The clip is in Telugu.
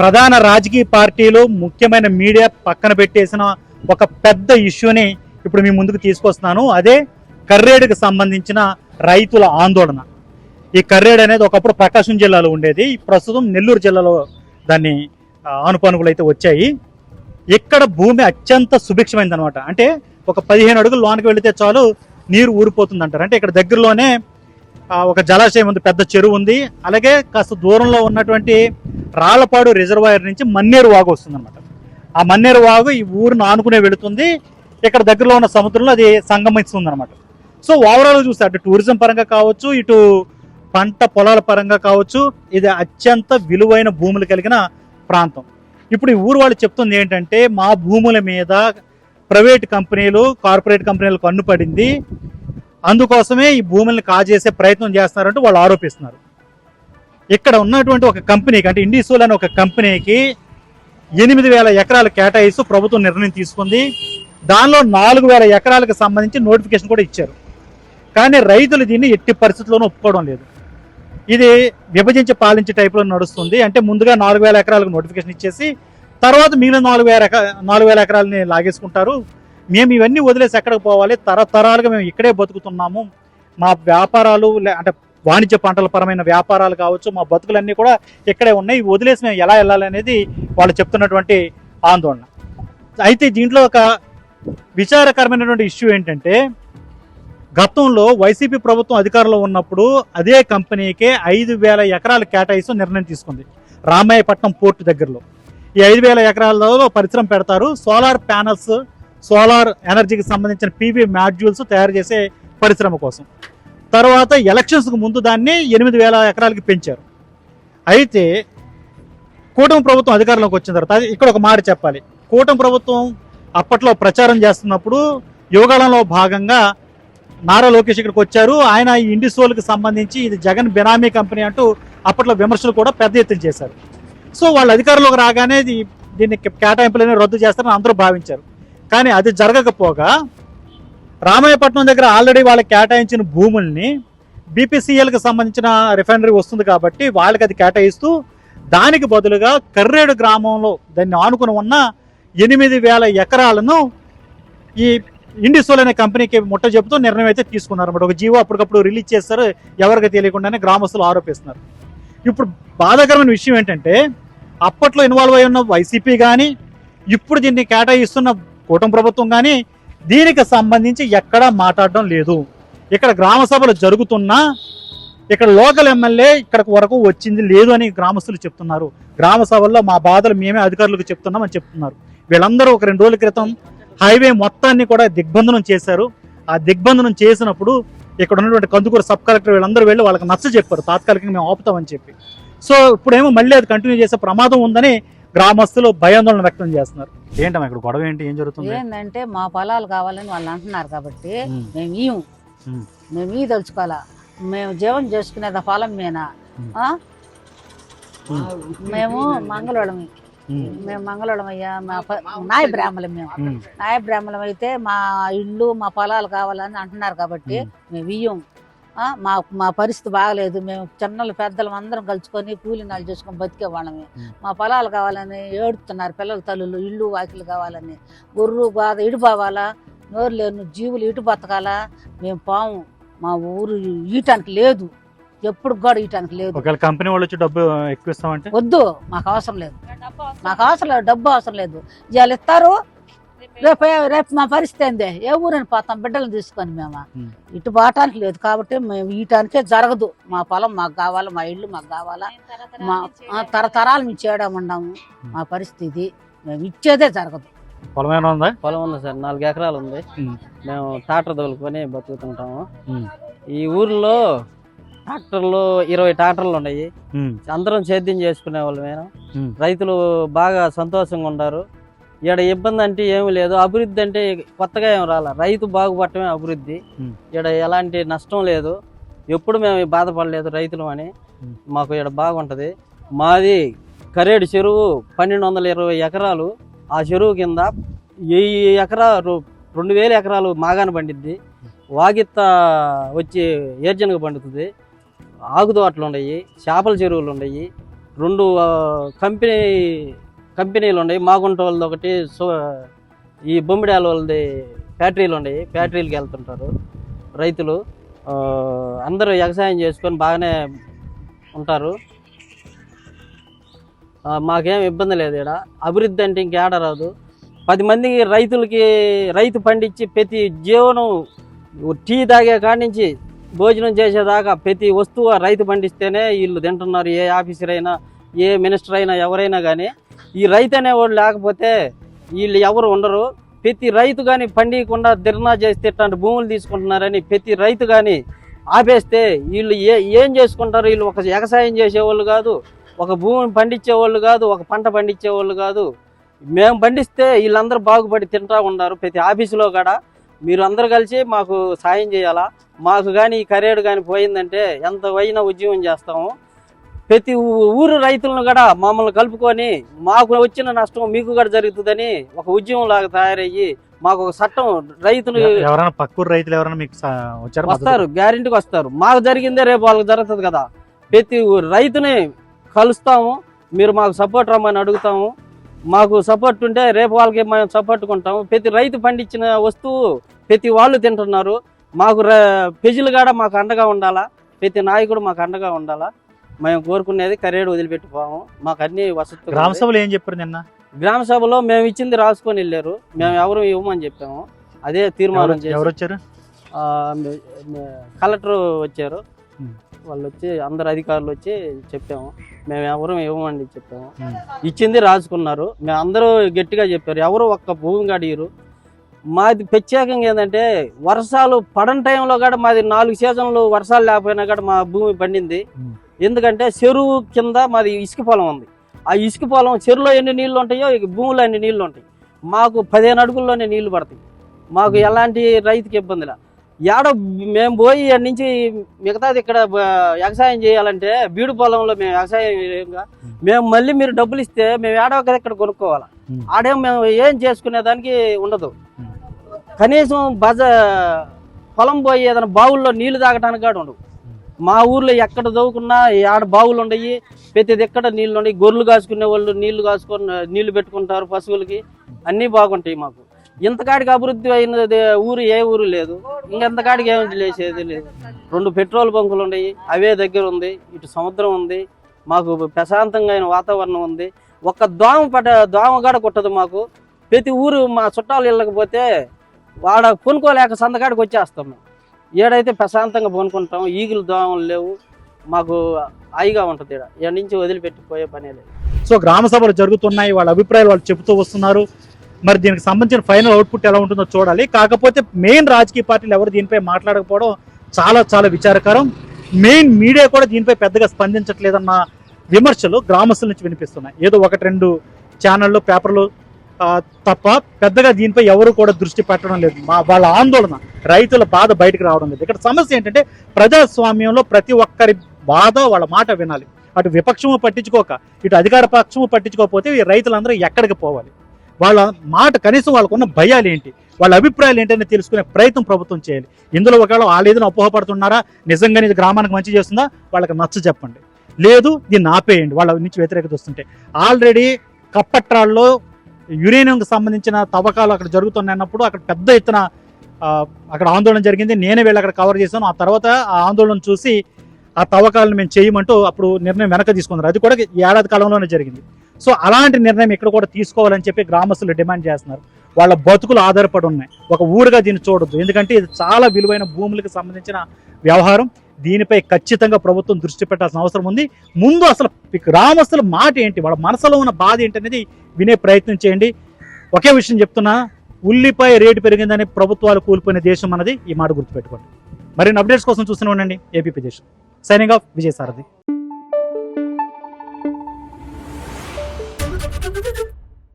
ప్రధాన రాజకీయ పార్టీలు ముఖ్యమైన మీడియా పక్కన పెట్టేసిన ఒక పెద్ద ఇష్యూని ఇప్పుడు మీ ముందుకు తీసుకొస్తున్నాను. అదే కర్రేడుకు సంబంధించిన రైతుల ఆందోళన. ఈ కర్రేడు అనేది ఒకప్పుడు ప్రకాశం జిల్లాలో ఉండేది. ప్రస్తుతం నెల్లూరు జిల్లాలో దాన్ని ఆ, ఆనుపానుకులు అయితే వచ్చాయి. ఇక్కడ భూమి అత్యంత సుభిక్షమైంది అనమాట అంటే ఒక పదిహేను అడుగులు లోనికి వెళితే చాలు నీరు ఊరిపోతుంది అంటారు అంటే ఇక్కడ దగ్గరలోనే ఒక జలాశయం ఉంది పెద్ద చెరువు ఉంది. అలాగే కాస్త దూరంలో ఉన్నటువంటి రాళ్ళపాడు రిజర్వాయర్ నుంచి మన్నేరు వాగు వస్తుంది అనమాట ఆ మన్నేరు వాగు ఈ ఊరిని ఆనుకునే వెళుతుంది. ఇక్కడ దగ్గరలో ఉన్న సముద్రంలో అది సంగమిస్తుంది అనమాట సో ఓవరాల్ చూస్తే అటు టూరిజం పరంగా కావచ్చు ఇటు పంట పొలాల పరంగా కావచ్చు ఇది అత్యంత విలువైన భూములు కలిగిన ప్రాంతం. ఇప్పుడు ఈ ఊరు వాళ్ళు చెప్తుంది ఏంటంటే మా భూముల మీద ప్రైవేట్ కంపెనీలు కార్పొరేట్ కంపెనీలు కన్ను పడింది. అందుకోసమే ఈ భూముల్ని కాజేసే ప్రయత్నం చేస్తున్నారంటూ వాళ్ళు ఆరోపిస్తున్నారు. ఇక్కడ ఉన్నటువంటి ఒక కంపెనీకి అంటే ఇండిసోల్ అనే ఒక కంపెనీకి ఎనిమిది వేల ఎకరాలు కేటాయిస్తూ ప్రభుత్వం నిర్ణయం తీసుకుంది. దానిలో నాలుగు వేల ఎకరాలకు సంబంధించి నోటిఫికేషన్ కూడా ఇచ్చారు. కానీ రైతులు దీన్ని ఎట్టి పరిస్థితుల్లోనూ ఒప్పుకోవడం లేదు. ఇది విభజించి పాలించే టైప్లో నడుస్తుంది. అంటే ముందుగా నాలుగు వేల ఎకరాలకు నోటిఫికేషన్ ఇచ్చేసి తర్వాత మిగిలిన నాలుగు వేల ఎక నాలుగు వేల ఎకరాలని లాగేసుకుంటారు. మేము ఇవన్నీ వదిలేసి ఎక్కడికి పోవాలి? తరతరాలుగా మేము ఇక్కడే బతుకుతున్నాము. మా వ్యాపారాలు లే- అంటే వాణిజ్య పంటల పరమైన వ్యాపారాలు కావచ్చు మా బతుకులన్నీ కూడా ఇక్కడే ఉన్నాయి. వదిలేసి మేము ఎలా వెళ్ళాలి అనేది వాళ్ళు చెప్తున్నటువంటి ఆందోళన. అయితే దీంట్లో ఒక విచారకరమైనటువంటి ఇష్యూ ఏంటంటే గతంలో వైసీపీ ప్రభుత్వం అధికారంలో ఉన్నప్పుడు అదే కంపెనీకే ఐదు వేల ఎకరాలు కేటాయిస్తూ నిర్ణయం తీసుకుంది. రామాయపట్నం పోర్టు దగ్గరలో. ఈ ఐదు వేల ఎకరాలలో పరిశ్రమ పెడతారు. సోలార్ ప్యానల్స్ సోలార్ ఎనర్జీకి సంబంధించిన పీవీ మాడ్యూల్స్ తయారు చేసే పరిశ్రమ కోసం. తర్వాత ఎలక్షన్స్కి ముందు దాన్ని ఎనిమిది వేల ఎకరాలకి పెంచారు. అయితే కూటమి ప్రభుత్వం అధికారంలోకి వచ్చిన తర్వాత ఇక్కడ ఒక మాట చెప్పాలి. కూటమి ప్రభుత్వం అప్పట్లో ప్రచారం చేస్తున్నప్పుడు యువగాలంలో భాగంగా నారా లోకేష్ ఇక్కడికి వచ్చారు. ఆయన ఈ ఇండిసోల్కి సంబంధించి ఇది జగన్ బినామీ కంపెనీ అంటూ అప్పట్లో విమర్శలు కూడా పెద్ద ఎత్తున చేశారు. సో వాళ్ళు అధికారంలోకి రాగానే ఇది- దీన్ని కేటాయింపులనే రద్దు చేస్తారని అందరూ భావించారు. కానీ అది జరగకపోగా రామాయపట్నం దగ్గర ఆల్రెడీ వాళ్ళకి కేటాయించిన భూముల్ని బీపీసీఎల్కి సంబంధించిన రిఫైనరీ వస్తుంది కాబట్టి వాళ్ళకి అది కేటాయిస్తూ దానికి బదులుగా కర్రేడు గ్రామంలో దాన్ని ఆనుకుని ఉన్న ఎనిమిది వేల ఎకరాలను ఈ ఇండిసోల్ అనే కంపెనీకి ముట్ట చెబుతూ నిర్ణయం అయితే తీసుకున్నారన్నమాట ఒక జీవో అప్పటికప్పుడు రిలీజ్ చేస్తారు ఎవరికి తెలియకుండానే గ్రామస్తులు ఆరోపిస్తున్నారు. ఇప్పుడు బాధాకరమైన విషయం ఏంటంటే అప్పట్లో ఇన్వాల్వ్ అయి ఉన్న వైసీపీ కానీ ఇప్పుడు దీన్ని కేటాయిస్తున్న కూటమి ప్రభుత్వం కానీ దీనికి సంబంధించి ఎక్కడా మాట్లాడడం లేదు. ఇక్కడ గ్రామ సభలు జరుగుతున్నా ఇక్కడ లోకల్ ఎమ్మెల్యే ఇక్కడ వరకు వచ్చింది లేదు అని గ్రామస్తులు చెప్తున్నారు. గ్రామ సభల్లో మా బాధలు మేమే అధికారులకు చెప్తున్నామని చెప్తున్నారు. వీళ్ళందరూ ఒక రెండు రోజుల క్రితం హైవే మొత్తాన్ని కూడా దిగ్బంధనం చేశారు. ఆ దిగ్బంధనం చేసినప్పుడు ఇక్కడ ఉన్నటువంటి కందుకూరు సబ్ కలెక్టర్ వీళ్ళందరూ వెళ్ళి వాళ్ళకి నచ్చ చెప్పారు. తాత్కాలికంగా మేము ఆపుతామని చెప్పి. సో ఇప్పుడేమో మళ్ళీ అది కంటిన్యూ చేసే ప్రమాదం ఉందని గ్రామస్తులు భయాందోళన వ్యక్తం చేస్తున్నారు. ఏంటమ్మా ఇక్కడ గొడవ ఏంటి? ఏం జరుగుతుంది? ఏంటంటే మా పొలాలు కావాలని వాళ్ళు అంటున్నారు కాబట్టి మేము ఇయ్యం. మేము ఈ తలుచుకోవాలా? మేము జీవనం చేసుకునేది పొలం? ఉమ్. మేము మంగళవారం ఉమ్, మేము మంగళవారం అయ్యా మా నాయ బ్రాహ్మణులం మేము. నాయ బ్రాహ్మణులం అయితే మా ఇల్లు మా పొలాలు కావాలని అంటున్నారు కాబట్టి. మేము ఇయ్యం? మా మా పరిస్థితి బాగలేదు. మేము చిన్నలు పెద్దలు అందరం కలుసుకొని కూలి నాలు చేసుకొని బతికే వాళ్ళమే. ఉమ్. మా పొలాలు కావాలని ఏడుతున్నారు పిల్లల తల్లులు ఇల్లు వాకిలు కావాలని. గొర్రు బాధ ఇటు పోవాలా నోరు లేను జీవులు ఇటు బతకాలా. మేము పాము. మా ఊరు ఈటానికి లేదు. ఎప్పుడు కూడా ఈటానికి లేదు. ఒకవేళ కంపెనీ వాళ్ళు వచ్చి డబ్బు ఎక్కువ ఇస్తామంటే? వద్దు. మాకు అవసరం లేదు. మాకు అవసరం లేదు. డబ్బు అవసరం లేదు. ఇవాళ ఇస్తారు రేపు రేపు మా పరిస్థితి ఏంది? ఏ ఊరని పోతాం? బిడ్డలను తీసుకొని మేము. ఇటు పోవటానికి లేదు కాబట్టి మేము ఈటానికే జరగదు. మా పొలం మాకు కావాలా? మా ఇల్లు మాకు కావాలా? మా ఆ, తరతరాలు మేము చేయడం ఉన్నాము. మా పరిస్థితి మేము ఇచ్చేదే జరగదు. పొలం ఏమైనా ఉందా? పొలం ఉంది సార్. నాలుగు ఎకరాలు ఉంది. మేము ట్రాక్టర్ తోలుకొని బతుకుతుంటాము. ఈ ఊర్లో ట్రాక్టర్లు ఇరవై ట్రాక్టర్లు ఉన్నాయి. అందరం సేద్యం చేసుకునే వాళ్ళు మేము. రైతులు బాగా సంతోషంగా ఉన్నారు ఈడ ఇబ్బంది అంటే ఏమి లేదు. అభివృద్ధి అంటే కొత్తగా ఏం రాలే. రైతు బాగుపడటమే అభివృద్ధి. ఈడ ఎలాంటి నష్టం లేదు. ఎప్పుడు మేము బాధపడలేదు రైతులు అని. మాకు ఈడ బాగుంటది. మాది కరేడు చెరువు పన్నెండు వందల ఇరవై ఎకరాలు. ఆ చెరువు కింద వెయ్యి ఎకరాలు రెండు వేల ఎకరాలు మాగాన పండిద్ది. వాగిత్త వచ్చి ఏర్జనగా పండుతుంది. ఆగుదోటలు ఉన్నాయి చేపల చెరువులు ఉన్నాయి రెండు కంపెనీ కంపెనీలు ఉన్నాయి మాగుంట వాళ్ళది ఒకటి సో ఈ బొమ్మిడాల వాళ్ళది ఫ్యాక్టరీలు ఉన్నాయి ఫ్యాక్టరీలకు వెళ్తుంటారు రైతులు. అందరూ వ్యవసాయం చేసుకొని బాగానే ఉంటారు. మాకేం ఇబ్బంది లేదు ఇక్కడ అభివృద్ధి అంటే ఇంకేడ రాదు. పది మందికి రైతులకి రైతు పండించి ప్రతి జీవనం టీ తాగే కాడి నుంచి భోజనం చేసేదాకా ప్రతి వస్తువు రైతు పండిస్తేనే వీళ్ళు తింటున్నారు ఏ ఆఫీసర్ అయినా ఏ మినిస్టర్ అయినా ఎవరైనా కానీ ఈ రైతు అనేవాడు లేకపోతే వీళ్ళు ఎవరు ఉండరు. ప్రతి రైతు కానీ పండియకుండా ధర్నా చేస్తే ఇట్లాంటి భూములు తీసుకుంటున్నారని ప్రతి రైతు కానీ ఆపేస్తే వీళ్ళు ఏ ఏం చేసుకుంటారు? వీళ్ళు ఒక వ్యవసాయం చేసేవాళ్ళు కాదు ఒక భూమిని పండించే వాళ్ళు కాదు ఒక పంట పండించే వాళ్ళు కాదు. మేము పండిస్తే వీళ్ళందరూ బాగుపడి తింటా ఉన్నారు ప్రతి ఆఫీసులో కూడా. మీరు అందరు కలిసి మాకు సాయం చేయాలా? మాకు కానీ ఈ కరేడు కానీ పోయిందంటే ఎంత పోయినా ఉద్యమం చేస్తాము. ప్రతి ఊరు రైతులను కూడా మమ్మల్ని కలుపుకొని మాకు వచ్చిన నష్టం మీకు కూడా జరుగుతుందని ఒక ఉద్యమం లాగా తయారయ్యి మాకు ఒక చట్టం రైతులు ఎవరైనా పక్కూరు రైతులు ఎవరైనా మీకు వచ్చారా వస్తారు గ్యారెంటీకి వస్తారు. మాకు జరిగిందే రేపు వాళ్ళకి జరుగుతుంది కదా. ప్రతి రైతుని కలుస్తాము మీరు మాకు సపోర్ట్ రమ్మని అడుగుతాము. మాకు సపోర్ట్ ఉంటే రేపు వాళ్ళకి మేము సపోర్ట్ కొంటాము. ప్రతి రైతు పండించిన వస్తువు ప్రతి వాళ్ళు తింటున్నారు. మాకు ప్రజలు కూడా మాకు అండగా ఉండాలా? ప్రతి నాయకుడు మాకు అండగా ఉండాలా? మేము కోరుకునేది కరేడు వదిలిపెట్టిపోము మాకు అన్ని వసతులు గ్రామ. సభలు ఏం చెప్పారు నిన్న? గ్రామ సభలో మేము ఇచ్చింది రాసుకొని వెళ్ళారు. మేము ఎవరు ఇవ్వమని చెప్పాము. అదే తీర్మానం ఎవరు- వచ్చారు కలెక్టర్ వచ్చారు. వాళ్ళు వచ్చి అందరు అధికారులు వచ్చి చెప్పాము. మేము ఎవరు ఇవ్వమండి చెప్పాము. ఇచ్చింది రాసుకున్నారు. మేము అందరూ గట్టిగా చెప్పారు. ఎవరు ఒక్క భూమి గడియరు మాది ప్రత్యేకంగా ఏంటంటే వర్షాలు పడని టైంలో కూడా మాది నాలుగు సీజన్లు వర్షాలు లేకపోయినా కూడా మా భూమి పండింది. ఎందుకంటే చెరువు కింద మాది ఇసుక పొలం ఉంది. ఆ ఇసుక పొలం చెరువులో ఎన్ని నీళ్ళు ఉంటాయో ఇక భూమిలో ఎన్ని నీళ్ళు ఉంటాయి. మాకు పదిహేను అడుగుల్లోనే నీళ్ళు పడతాయి. మాకు ఎలాంటి రైతుకి ఇబ్బంది లే ఏడ మేము పోయి ఆడ నుంచి మిగతాది ఇక్కడ వ్యవసాయం చేయాలంటే బీడు పొలంలో మేము వ్యవసాయం. మేము మళ్ళీ మీరు డబ్బులు ఇస్తే మేము ఏడో ఒక ఇక్కడ కొనుక్కోవాలి. ఆడేం మేము ఏం చేసుకునే దానికి ఉండదు. కనీసం బజ పొలం పోయి ఏదైనా బావుల్లో నీళ్ళు తాగడానికి కూడా ఉండవు. మా ఊర్లో ఎక్కడ చదువుకున్నా ఆడ బావులు ఉండయి ప్రతిది ఎక్కడ? నీళ్ళు ఉండయి. గొర్రెలు కాసుకునే వాళ్ళు నీళ్ళు కాసుకొని నీళ్ళు పెట్టుకుంటారు పశువులకి. అన్నీ బాగుంటాయి మాకు. ఇంతకాడికి అభివృద్ధి అయినది ఊరు ఏ ఊరు లేదు. ఇంకెంతకాడికి ఏమి లేచేది లేదు. రెండు పెట్రోల్ బంకులు ఉన్నాయి అవే దగ్గర ఉంది. ఇటు సముద్రం ఉంది. మాకు ప్రశాంతంగా అయిన వాతావరణం ఉంది. ఒక్క దోమ పట దోమ కూడా కుట్టదు మాకు. ప్రతి ఊరు మా చుట్టాలు వెళ్ళకపోతే వాడ కొనుక్కోలేక సందకాడికి వచ్చేస్తాం మేము. ఏడైతే ప్రశాంతంగా పనుకుంటాం ఈగులు దోమలు లేవు మాకు హాయిగా ఉంటుంది ఇక్కడ ఇక్కడ నుంచి వదిలిపెట్టి పోయే పనే లేదు. సో గ్రామ సభలు జరుగుతున్నాయి వాళ్ళ అభిప్రాయాలు వాళ్ళు చెబుతూ వస్తున్నారు. మరి దీనికి సంబంధించిన ఫైనల్ అవుట్పుట్ ఎలా ఉంటుందో చూడాలి. కాకపోతే మెయిన్ రాజకీయ పార్టీలు ఎవరు దీనిపై మాట్లాడకపోవడం చాలా చాలా విచారకరం. మెయిన్ మీడియా కూడా దీనిపై పెద్దగా స్పందించట్లేదన్న విమర్శలు గ్రామస్తుల నుంచి వినిపిస్తున్నాయి. ఏదో ఒకటి రెండు ఛానళ్ళు పేపర్లు తప్ప పెద్దగా దీనిపై ఎవరు కూడా దృష్టి పెట్టడం లేదు. మా వాళ్ళ ఆందోళన రైతుల బాధ బయటకు రావడం లేదు. ఇక్కడ సమస్య ఏంటంటే ప్రజాస్వామ్యంలో ప్రతి ఒక్కరి బాధ వాళ్ళ మాట వినాలి. అటు విపక్షము పట్టించుకోక ఇటు అధికార పక్షము పట్టించుకోకపోతే ఈ రైతులందరూ ఎక్కడికి పోవాలి? వాళ్ళ మాట కనీసం వాళ్ళకున్న భయాలు ఏంటి? వాళ్ళ అభిప్రాయాలు ఏంటని తెలుసుకునే ప్రయత్నం ప్రభుత్వం చేయాలి. ఇందులో ఒకవేళ వాళ్ళు ఏదైనా అపోహపడుతున్నారా? నిజంగానే ఇది గ్రామానికి మంచి చేస్తుందా? వాళ్ళకి నచ్చ చెప్పండి. లేదు దీన్ని ఆపేయండి. వాళ్ళ నుంచి వ్యతిరేకత వస్తుంటే. ఆల్రెడీ కప్పట్రాల్లో యురేనియంకి సంబంధించిన తవ్వకాలు అక్కడ జరుగుతున్నాయి అన్నప్పుడు అక్కడ పెద్ద ఎత్తున అక్కడ ఆందోళన జరిగింది. నేనే వెళ్ళి అక్కడ కవర్ చేశాను. ఆ తర్వాత ఆ ఆందోళన చూసి ఆ తవ్వకాలను మేము చేయమంటూ అప్పుడు నిర్ణయం వెనక తీసుకున్నారు. అది కూడా ఏడాది కాలంలోనే జరిగింది. సో అలాంటి నిర్ణయం ఇక్కడ కూడా తీసుకోవాలని చెప్పి గ్రామస్తులు డిమాండ్ చేస్తున్నారు. వాళ్ళ బతుకులు ఆధారపడి ఉన్నాయి. ఒక ఊరుగా దీన్ని చూడొద్దు. ఎందుకంటే ఇది చాలా విలువైన భూములకు సంబంధించిన వ్యవహారం. దీనిపై ఖచ్చితంగా ప్రభుత్వం దృష్టి పెట్టాల్సిన అవసరం ఉంది. ముందు అసలు గ్రామస్తుల మాట ఏంటి? వాళ్ళ మనసులో ఉన్న బాధ ఏంటి అనేది వినే ప్రయత్నం చేయండి. ఒకే విషయం చెప్తున్నా ఉల్లిపాయ రేటు పెరిగిందని ప్రభుత్వాలు కూలిపోయిన దేశం మనది ఈ మాట గుర్తుపెట్టుకోండి. మరిన్ని అప్డేట్స్ కోసం చూస్తూనే ఉండండి. ఏపీ దేశం సైనింగ్ ఆఫ్ విజయసారథి.